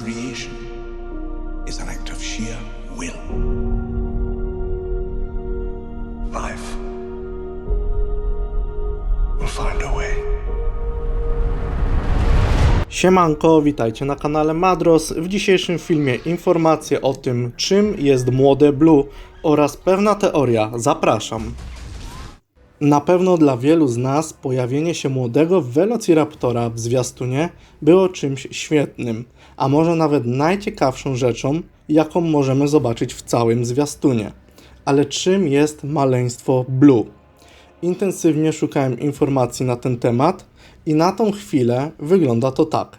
creation is an act of sheer will. Life will find a way. Siemanko, witajcie na kanale Madros. W dzisiejszym filmie informacje o tym, czym jest młode Blue oraz pewna teoria. Zapraszam. Na pewno dla wielu z nas pojawienie się młodego Velociraptora w zwiastunie było czymś świetnym, a może nawet najciekawszą rzeczą, jaką możemy zobaczyć w całym zwiastunie. Ale czym jest maleństwo Blue? Intensywnie szukałem informacji na ten temat i na tą chwilę wygląda to tak.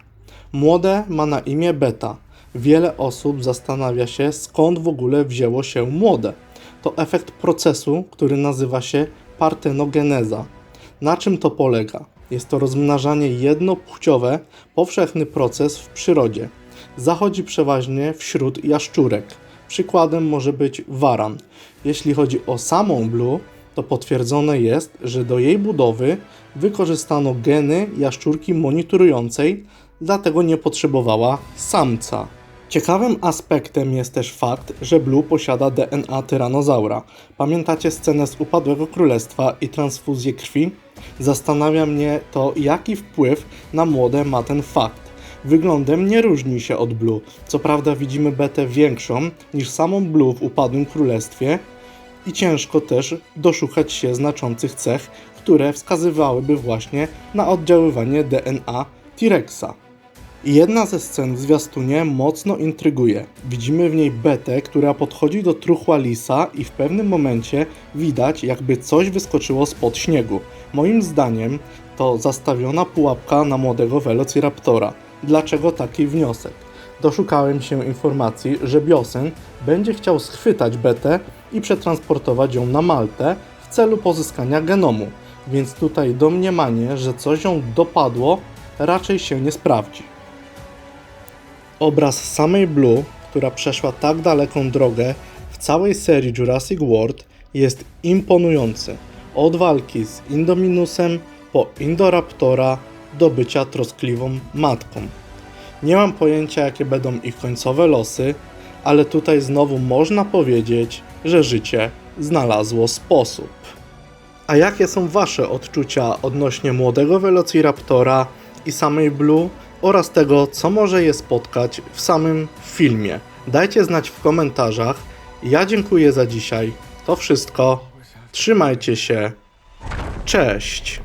Młode ma na imię Beta. Wiele osób zastanawia się, skąd w ogóle wzięło się młode. To efekt procesu, który nazywa się partenogeneza. Na czym to polega? Jest to rozmnażanie jednopłciowe, powszechny proces w przyrodzie. Zachodzi przeważnie wśród jaszczurek. Przykładem może być waran. Jeśli chodzi o samą blue, to potwierdzone jest, że do jej budowy wykorzystano geny jaszczurki monitorującej, dlatego nie potrzebowała samca. Ciekawym aspektem jest też fakt, że Blue posiada DNA tyranozaura. Pamiętacie scenę z Upadłego Królestwa i transfuzję krwi? Zastanawia mnie to, jaki wpływ na młode ma ten fakt. Wyglądem nie różni się od Blue. Co prawda widzimy betę większą niż samą Blue w Upadłym Królestwie, i ciężko też doszukać się znaczących cech, które wskazywałyby właśnie na oddziaływanie DNA T-Rexa. Jedna ze scen w zwiastunie mocno intryguje. Widzimy w niej Betę, która podchodzi do truchła lisa i w pewnym momencie widać, jakby coś wyskoczyło spod śniegu. Moim zdaniem to zastawiona pułapka na młodego Velociraptora. Dlaczego taki wniosek? Doszukałem się informacji, że Biosen będzie chciał schwytać Betę i przetransportować ją na Maltę w celu pozyskania genomu, więc tutaj domniemanie, że coś ją dopadło, raczej się nie sprawdzi. Obraz samej Blue, która przeszła tak daleką drogę w całej serii Jurassic World, jest imponujący. Od walki z Indominusem po Indoraptora do bycia troskliwą matką. Nie mam pojęcia, jakie będą ich końcowe losy, ale tutaj znowu można powiedzieć, że życie znalazło sposób. A jakie są Wasze odczucia odnośnie młodego Velociraptora i samej Blue oraz tego, co może je spotkać w samym filmie? Dajcie znać w komentarzach. Ja dziękuję za dzisiaj. To wszystko. Trzymajcie się. Cześć.